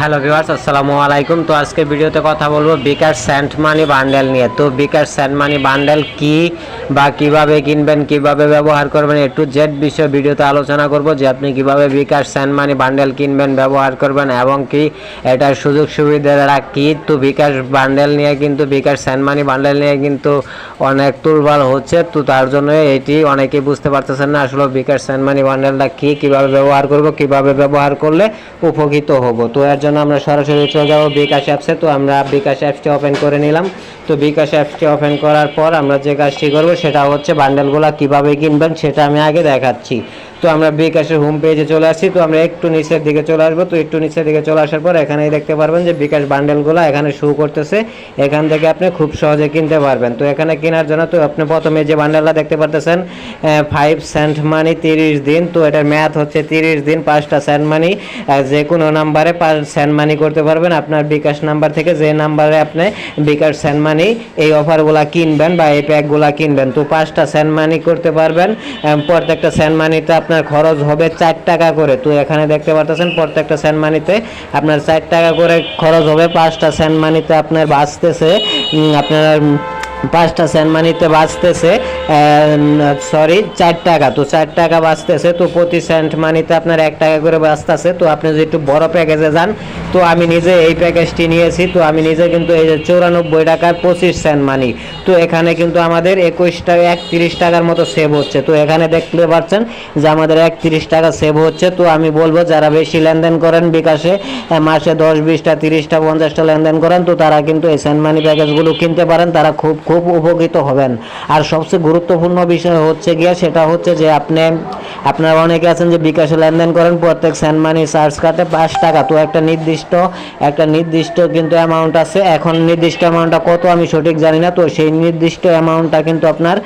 Hello viewers, আসসালামু আলাইকুম। তো আজকে ভিডিওতে কথা বলব বিকাশ স্যান্ড মানি বান্ডেল নিয়ে। তো বিকাশ স্যান্ড মানি বান্ডেল কি বা কীভাবে কিনবেন, কীভাবে ব্যবহার করবেন একটু জেড বিষয়ে ভিডিওতে আলোচনা করব যে আপনি কীভাবে বিকাশ স্যান্ড মানি বান্ডেল কিনবেন, ব্যবহার করবেন এবং কি এটার সুযোগ সুবিধারা কি। তো বিকাশ বান্ডেল নিয়ে কিন্তু, বিকাশ স্যান্ড মানি বান্ডেল নিয়ে কিন্তু অনেক তুলবাল হচ্ছে। তো তার জন্য এটি অনেকেই বুঝতে পারতেছেন না আসলে বিকাশ স্যান্ড মানি বান্ডেলটা কি, কীভাবে ব্যবহার করব, কীভাবে ব্যবহার করলে উপকৃত হব। তো এর জন্য আমরা সরাসরি চলে যাব বিকাশ অ্যাপসে। তো আমরা বিকাশ অ্যাপসটি ওপেন করে নিলাম। তো বিকাশ অ্যাপসটি ওপেন করার পর আমরা যে কাজটি করব, সেটা হচ্ছে বান্ডেলগুলো কীভাবে কিনবেন, সেটা আমি আগে দেখাচ্ছি। তো আমরা বিকাশের হোম পেজে চলে আসছি। তো আমরা একটু নিচের দিকে চলে আসব। তো একটু নিচের দিকে চলে আসার পর এখানেই দেখতে পারবেন যে বিকাশ বান্ডেলগুলো এখানে শো করতেছে। এখান থেকে আপনি খুব সহজে কিনতে পারবেন। তো এখানে কেনার জন্য তো আপনি প্রথমে যে বান্ডেলটা দেখতে পারতেছেন ফাইভ সেন্ট মানি তিরিশ দিন। তো এটার ম্যাথ হচ্ছে তিরিশ দিন পাঁচটা সেন্ট মানি যে কোনো নাম্বারে সেন্ট মানি করতে পারবেন। আপনার বিকাশ নাম্বার থেকে যে নাম্বারে আপনি বিকাশ সেন্ট মানি এই অফারগুলা কিনবেন বা এই প্যাকগুলা কিনবেন। তো পাঁচটা সেন্ট মানি করতে পারবেন। প্রত্যেকটা সেন্ট মানিতে আপনার খরচ হবে চার টাকা করে। তো এখানে দেখতে পারতেছেন প্রত্যেকটা সেন্ট মানিতে আপনার চার টাকা করে খরচ হবে, পাঁচটা সেন্ট মানিতে আপনার বাঁচতেছে। আপনার পাঁচটা সেন্ট মানিতে বাঁচতেছে সরি চার টাকা। তো চার টাকা বাঁচতেছে, তো প্রতি সেন্ট মানিতে আপনার এক টাকা করে বাঁচতেছে। তো আপনি যদি একটু বড় প্যাকেজে যান, তো আমি নিজে এই প্যাকেজটি নিয়েছি। তো আমি নিজে কিন্তু এই যে চৌরানব্বই টাকার পঁচিশ সেন্ট মানি। তো এখানে কিন্তু আমাদের একুশ টাকা, একত্রিশ টাকার মতো সেভ হচ্ছে। তো এখানে দেখতে পাচ্ছেন যে আমাদের একত্রিশ টাকা সেভ হচ্ছে। তো আমি বলব, যারা বেশি লেনদেন করেন বিকাশে মাসে দশ বিশটা, তিরিশটা, পঞ্চাশটা লেনদেন করেন, তো তারা কিন্তু এই সেন্ট মানি প্যাকেজগুলো কিনতে পারেন। তারা খুব খুব উপকৃত হবেন। আর সবচেয়ে গুরুত্বপূর্ণ বিষয় হচ্ছে গিয়ে সেটা হচ্ছে যে আপনি আপনারা অনেকে আছেন যে বিকাশে লেনদেন করেন, প্রত্যেক সেন্ট মানি চার্জ কাটে, পাঁচ টাকা। তো একটা নির্দিষ্ট একটা নির্দিষ্ট কিন্তু অ্যামাউন্ট আছে। এখন নির্দিষ্ট অ্যামাউন্টটা কত আমি সঠিক জানি না। তো সেই নির্দিষ্ট অ্যামাউন্টটা কিন্তু আপনার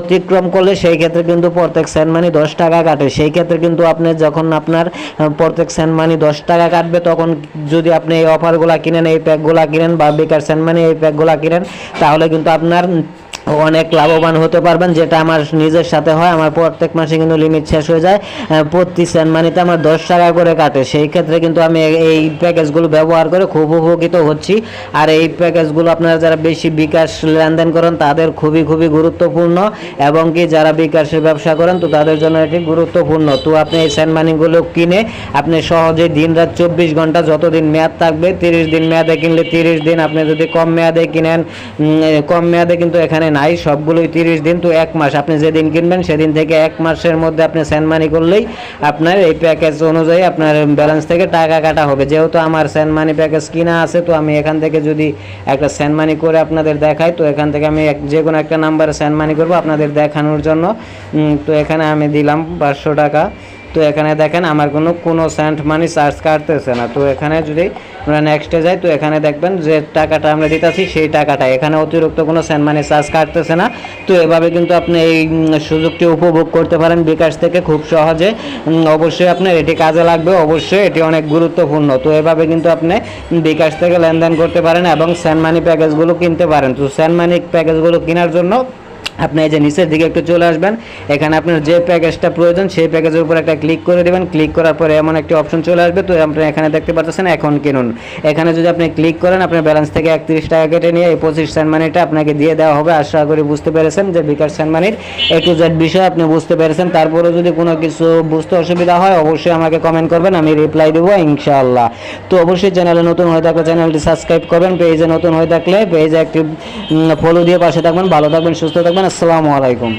অতিক্রম করলে সেই ক্ষেত্রে কিন্তু প্রত্যেক সেন্ট মানি দশ টাকা কাটে। সেই ক্ষেত্রে কিন্তু আপনি যখন আপনার প্রত্যেক সেন্ট মানি দশ টাকা কাটবে, তখন যদি আপনি এই অফারগুলা কিনেন, এই প্যাকগুলা কিনেন বা বেকার সেন্ট মানি এই প্যাকগুলা কিনেন, তাহলে কিন্তু আপনার অনেক লাভবান হতে পারবেন, যেটা আমার নিজের সাথে হয়। আমার প্রত্যেক মাসে কিন্তু লিমিট শেষ হয়ে যায়। প্রতি সেন্ট মানিতে আমার দশ টাকা করে কাটে। সেই ক্ষেত্রে কিন্তু আমি এই প্যাকেজগুলো ব্যবহার করে খুব উপকৃত হচ্ছি। আর এই প্যাকেজগুলো আপনারা যারা বেশি বিকাশ লেনদেন করেন, তাদের খুবই খুবই গুরুত্বপূর্ণ। এবং কি যারা বিকাশের ব্যবসা করেন, তো তাদের জন্য এটি গুরুত্বপূর্ণ। তো আপনি এই সেন্ট মানিগুলো কিনে আপনি সহজে দিন রাত চব্বিশ ঘণ্টা যতদিন মেয়াদ থাকবে, তিরিশ দিন মেয়াদে কিনলে তিরিশ দিন। আপনি যদি কম মেয়াদে কিনেন কম মেয়াদে কিন্তু এখানে নাই, সবগুলোই তিরিশ দিন তো এক মাস। আপনি যেদিন কিনবেন সেদিন থেকে এক মাসের মধ্যে আপনি সেন্ট মানি করলেই আপনার এই প্যাকেজ অনুযায়ী আপনার ব্যালেন্স থেকে টাকা কাটা হবে। যেহেতু আমার সেন্ট মানি প্যাকেজ কিনা আছে, তো আমি এখান থেকে যদি একটা সেন্ট মানি করে আপনাদের দেখাই, তো এখান থেকে আমি যে কোনো একটা নাম্বারে সেন্ট মানি করব আপনাদের দেখানোর জন্য। তো এখানে আমি দিলাম পাঁচশো টাকা। তো এখানে দেখেন আমার কোনো কোনো সেন্ট মানি চার্জ কাটতেছে না। তো এখানে যদি আমরা নেক্সটে যাই, তো এখানে দেখবেন যে টাকাটা আমরা দিতেছি, সেই টাকাটা। এখানে অতিরিক্ত কোনো সেন্ট মানি চার্জ কাটতেছে না। তো এভাবে কিন্তু আপনি এই সুযোগটি উপভোগ করতে পারেন বিকাশ থেকে খুব সহজে। অবশ্যই আপনার এটি কাজে লাগবে, অবশ্যই এটি অনেক গুরুত্বপূর্ণ। তো এভাবে কিন্তু আপনি বিকাশ থেকে লেনদেন করতে পারেন এবং সেন্ট মানি প্যাকেজগুলো কিনতে পারেন। তো সেন্ট মানি প্যাকেজগুলো কেনার জন্য আপনি এই যে নিচের দিকে একটু চলে আসবেন, এখানে আপনার যে প্যাকেজটা প্রয়োজন সেই প্যাকেজের উপর একটা ক্লিক করে দেবেন। ক্লিক করার পরে এমন একটি অপশন চলে আসবে, তো আপনি এখানে দেখতে পাচ্ছেন এখন কিনুন। এখানে যদি আপনি ক্লিক করেন, আপনার ব্যালেন্স থেকে একত্রিশ টাকা কেটে নিয়ে এই পঁচিশ সেন্ট মানিটা আপনাকে দিয়ে দেওয়া হবে। আশা করি বুঝতে পেরেছেন যে বিকাশ সেন্ট মানির এ টু জেড বিষয় আপনি বুঝতে পেরেছেন। তারপরেও যদি কোনো কিছু বুঝতে অসুবিধা হয়, অবশ্যই আমাকে কমেন্ট করবেন, আমি রিপ্লাই দেবো ইনশাআল্লাহ। তো অবশ্যই চ্যানেলে নতুন হয়ে থাকলে চ্যানেলটি সাবস্ক্রাইব করবেন পেজে নতুন হয়ে থাকলে পেজে একটি ফলো দিয়ে পাশে থাকবেন। ভালো থাকবেন, সুস্থ থাকবেন। আসসালামু আলাইকুম।